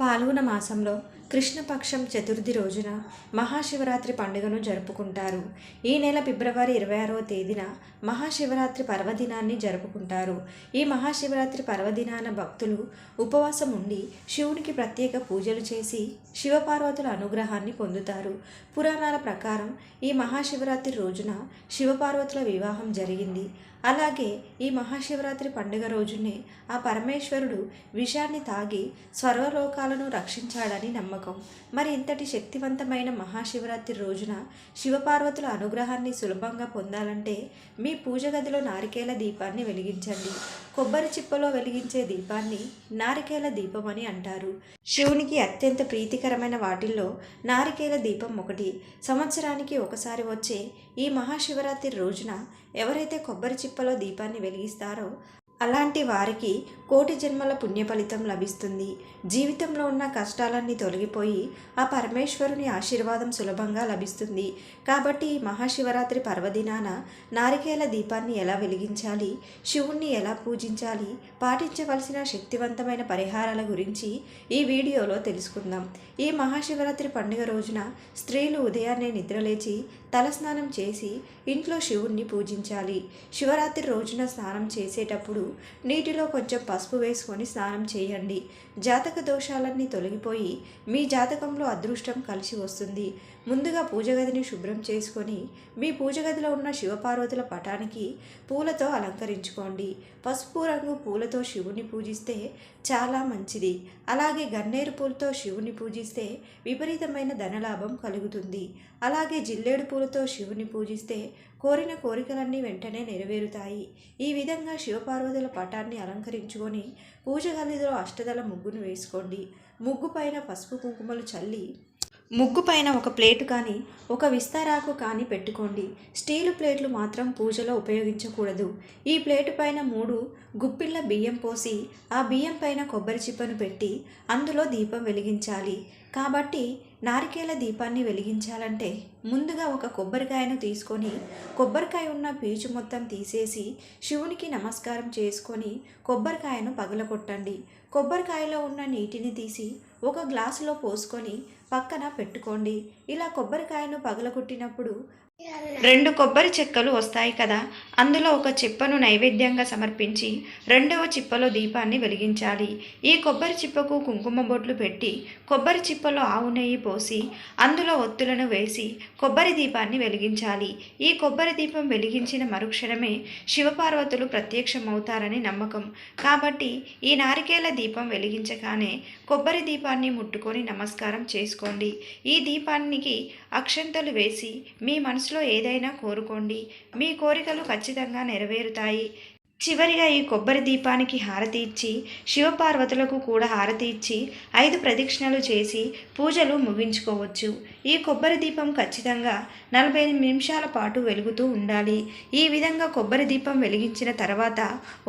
పాల్గొన మాసంలో కృష్ణపక్షం చతుర్థి రోజున మహాశివరాత్రి పండుగను జరుపుకుంటారు. ఈ నెల ఫిబ్రవరి ఇరవై ఆరవ తేదీన మహాశివరాత్రి పర్వదినాన్ని జరుపుకుంటారు. ఈ మహాశివరాత్రి పర్వదినాన భక్తులు ఉపవాసం ఉండి శివునికి ప్రత్యేక పూజలు చేసి శివపార్వతుల అనుగ్రహాన్ని పొందుతారు. పురాణాల ప్రకారం ఈ మహాశివరాత్రి రోజున శివపార్వతుల వివాహం జరిగింది. అలాగే ఈ మహాశివరాత్రి పండుగ రోజునే ఆ పరమేశ్వరుడు విషాన్ని తాగి స్వర్వలోకాలను రక్షించాడని నమ్మకం మరి ఇంతటి శక్తివంతమైన మహాశివరాత్రి రోజున శివపార్వతుల అనుగ్రహాన్ని సులభంగా పొందాలంటే మీ పూజ గదిలో నారికేల దీపాన్ని వెలిగించండి. కొబ్బరి చిప్పలో వెలిగించే దీపాన్ని నారికేల దీపం అని అంటారు. శివునికి అత్యంత ప్రీతికరమైన వాటిల్లో నారికేల దీపం ఒకటి. సంవత్సరానికి ఒకసారి వచ్చే ఈ మహాశివరాత్రి రోజున ఎవరైతే కొబ్బరి చిప్పలో దీపాన్ని వెలిగిస్తారో అలాంటి వారికి కోటి జన్మల పుణ్య ఫలితం లభిస్తుంది. జీవితంలో ఉన్న కష్టాలన్నీ తొలగిపోయి ఆ పరమేశ్వరుని ఆశీర్వాదం సులభంగా లభిస్తుంది. కాబట్టి మహాశివరాత్రి పర్వదినాన నారికేల దీపాన్ని ఎలా వెలిగించాలి శివుణ్ణి ఎలా పూజించాలి పాటించవలసిన శక్తివంతమైన పరిహారాల గురించి ఈ వీడియోలో తెలుసుకుందాం. ఈ మహాశివరాత్రి పండుగ రోజున స్త్రీలు ఉదయాన్నే నిద్రలేచి తలస్నానం చేసి ఇంట్లో శివుణ్ణి పూజించాలి. శివరాత్రి రోజున స్నానం చేసేటప్పుడు నీటిలో కొంచెం పసుపు వేసుకొని స్నానం చేయండి. జాతక దోషాలన్నీ తొలగిపోయి మీ జాతకంలో అదృష్టం కలిసి వస్తుంది. ముందుగా పూజ గదిని శుభ్రం చేసుకొని మీ పూజ గదిలో ఉన్న శివపార్వతుల పటానికి పూలతో అలంకరించుకోండి. పసుపు రంగు పూలతో శివుని పూజిస్తే చాలా మంచిది. అలాగే గన్నేరు పూలతో శివుని పూజిస్తే విపరీతమైన ధనలాభం కలుగుతుంది. అలాగే జిల్లేడు పూలతో శివుని పూజిస్తే కోరిన కోరికలన్నీ వెంటనే నెరవేరుతాయి. ఈ విధంగా శివపార్వతుల పటాన్ని అలంకరించుకొని పూజ గదిలో అష్టదల ముగ్గును వేసుకోండి. ముగ్గు పైన పసుపు కుంకుమలు చల్లి ముగ్గు పైన ఒక ప్లేటు కానీ ఒక విస్తారాకు కానీ పెట్టుకోండి. స్టీలు ప్లేట్లు మాత్రం పూజలో ఉపయోగించకూడదు. ఈ ప్లేటు పైన మూడు గుప్పిళ్ళ బియ్యం పోసి ఆ బియ్యం పైన కొబ్బరి చిప్పను పెట్టి అందులో దీపం వెలిగించాలి. కాబట్టి నారికేల దీపాన్ని వెలిగించాలంటే ముందుగా ఒక కొబ్బరికాయను తీసుకొని కొబ్బరికాయ ఉన్న పీచు మొత్తం తీసేసి శివునికి నమస్కారం చేసుకొని కొబ్బరికాయను పగలగొట్టండి. కొబ్బరికాయలో ఉన్న నీటిని తీసి ఒక గ్లాసులో పోసుకొని పక్కన పెట్టుకోండి. ఇలా కొబ్బరికాయను పగలగొట్టినప్పుడు రెండు కొబ్బరి చెక్కలు వస్తాయి కదా అందులో ఒక చిప్పను నైవేద్యంగా సమర్పించి రెండవ చిప్పలో దీపాన్ని వెలిగించాలి. ఈ కొబ్బరి చిప్పకు కుంకుమ బొట్లు పెట్టి కొబ్బరి చిప్పలో ఆవు నెయ్యి పోసి అందులో ఒత్తులను వేసి కొబ్బరి దీపాన్ని వెలిగించాలి. ఈ కొబ్బరి దీపం వెలిగించిన మరుక్షణమే శివపార్వతులు ప్రత్యక్షమవుతారని నమ్మకం. కాబట్టి ఈ నారికేల దీపం వెలిగించగానే కొబ్బరి దీపాన్ని దీపాన్ని ముట్టుకొని నమస్కారం చేసుకోండి. ఈ దీపానికి అక్షంతలు వేసి మీ మనసులో ఏదైనా కోరుకోండి. మీ కోరికలు ఖచ్చితంగా నెరవేరుతాయి. చివరిగా ఈ కొబ్బరి దీపానికి హారతి ఇచ్చి శివపార్వతులకు కూడా హారతి ఇచ్చి ఐదు ప్రదక్షిణలు చేసి పూజలు ముగించుకోవచ్చు. ఈ కొబ్బరి దీపం ఖచ్చితంగా నలభై నిమిషాల పాటు వెలుగుతూ ఉండాలి. ఈ విధంగా కొబ్బరి దీపం వెలిగించిన తర్వాత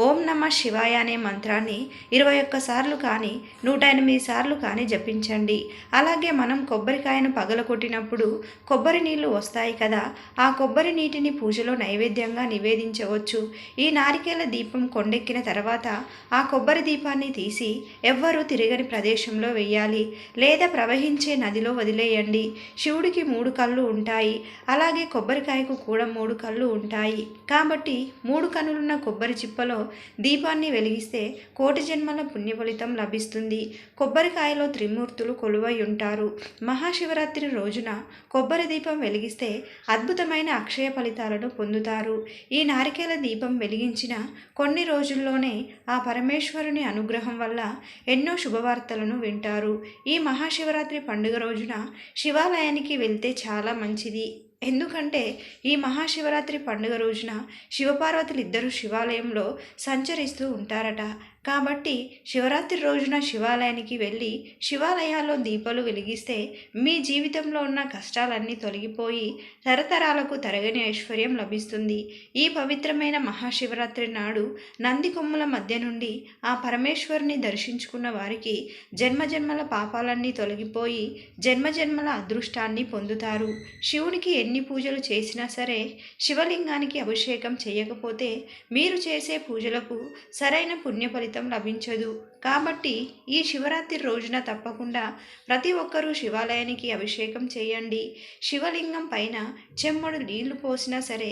ఓం నమ శివాయ అనే మంత్రాన్ని ఇరవై ఒక్క సార్లు కానీ నూట ఎనిమిది సార్లు కానీ జపించండి. అలాగే మనం కొబ్బరికాయను పగలకొట్టినప్పుడు కొబ్బరి నీళ్ళు వస్తాయి కదా ఆ కొబ్బరి నీటిని పూజలో నైవేద్యంగా నివేదించవచ్చు. ఈ నారికేల దీపం కొండెక్కిన తర్వాత ఆ కొబ్బరి దీపాన్ని తీసి ఎవ్వరూ తిరగని ప్రదేశంలో వెయ్యాలి. లేదా ప్రవహించే నదిలో వదిలేయండి. శివుడికి మూడు కళ్ళు ఉంటాయి. అలాగే కొబ్బరికాయకు కూడా మూడు కళ్ళు ఉంటాయి. కాబట్టి మూడు కన్నులున్న కొబ్బరి చిప్పలో దీపాన్ని వెలిగిస్తే కోటి జన్మల పుణ్యఫలితం లభిస్తుంది. కొబ్బరికాయలో త్రిమూర్తులు కొలువై ఉంటారు. మహాశివరాత్రి రోజున కొబ్బరి దీపం వెలిగిస్తే అద్భుతమైన అక్షయ ఫలితాలను పొందుతారు. ఈ నారికేల దీపం వెలిగించిన కొన్ని రోజుల్లోనే ఆ పరమేశ్వరుని అనుగ్రహం వల్ల ఎన్నో శుభవార్తలను వింటారు. ఈ మహాశివరాత్రి పండుగ రోజున శివాలయానికి వెళ్తే చాలా మంచిది. ఎందుకంటే ఈ మహాశివరాత్రి పండుగ రోజున శివపార్వతులు ఇద్దరు శివాలయంలో సంచరిస్తూ ఉంటారట. కాబట్టి శివరాత్రి రోజున శివాలయానికి వెళ్ళి శివాలయాల్లో దీపాలు వెలిగిస్తే మీ జీవితంలో ఉన్న కష్టాలన్నీ తొలగిపోయి తరతరాలకు తరగని ఐశ్వర్యం లభిస్తుంది. ఈ పవిత్రమైన మహాశివరాత్రి నాడు నంది కొమ్ముల మధ్య నుండి ఆ పరమేశ్వరుని దర్శించుకున్న వారికి జన్మజన్మల పాపాలన్నీ తొలగిపోయి జన్మజన్మల అదృష్టాన్ని పొందుతారు. శివునికి ఎన్ని పూజలు చేసినా సరే శివలింగానికి అభిషేకం చేయకపోతే మీరు చేసే పూజలకు సరైన పుణ్య ఫలితం ఫలితం లభించదు. కాబట్టి ఈ శివరాత్రి రోజున తప్పకుండా ప్రతి ఒక్కరూ శివాలయానికి అభిషేకం చేయండి. శివలింగం పైన చెమ్మడు నీళ్ళు పోసినా సరే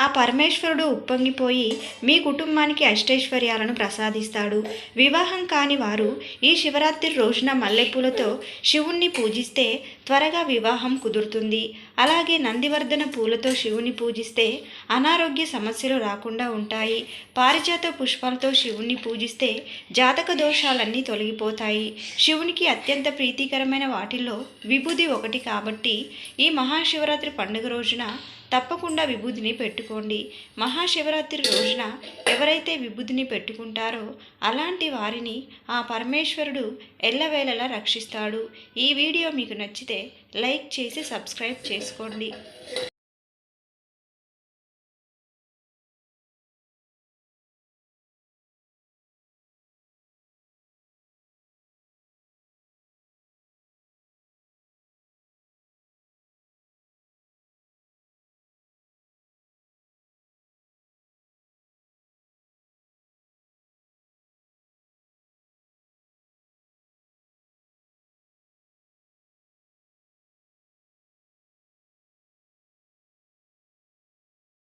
ఆ పరమేశ్వరుడు ఉప్పొంగిపోయి మీ కుటుంబానికి అష్టైశ్వర్యాలను ప్రసాదిస్తాడు. వివాహం కాని వారు ఈ శివరాత్రి రోజున మల్లెపూలతో శివుణ్ణి పూజిస్తే త్వరగా వివాహం కుదురుతుంది. అలాగే నందివర్ధన పూలతో శివుని పూజిస్తే అనారోగ్య సమస్యలు రాకుండా ఉంటాయి. పారిజాత పుష్పాలతో శివుణ్ణి పూజిస్తే జాతక దోషాలన్నీ తొలగిపోతాయి. శివునికి అత్యంత ప్రీతికరమైన వాటిల్లో విభూది ఒకటి కాబట్టి ఈ మహాశివరాత్రి పండుగ రోజున తప్పకుండా విభూతిని పెట్టుకోండి. మహాశివరాత్రి రోజున ఎవరైతే విభూతిని పెట్టుకుంటారో అలాంటి వారిని ఆ పరమేశ్వరుడు ఎల్లవేళలా రక్షిస్తాడు. ఈ వీడియో మీకు నచ్చితే లైక్ చేసి సబ్స్క్రైబ్ చేసుకోండి.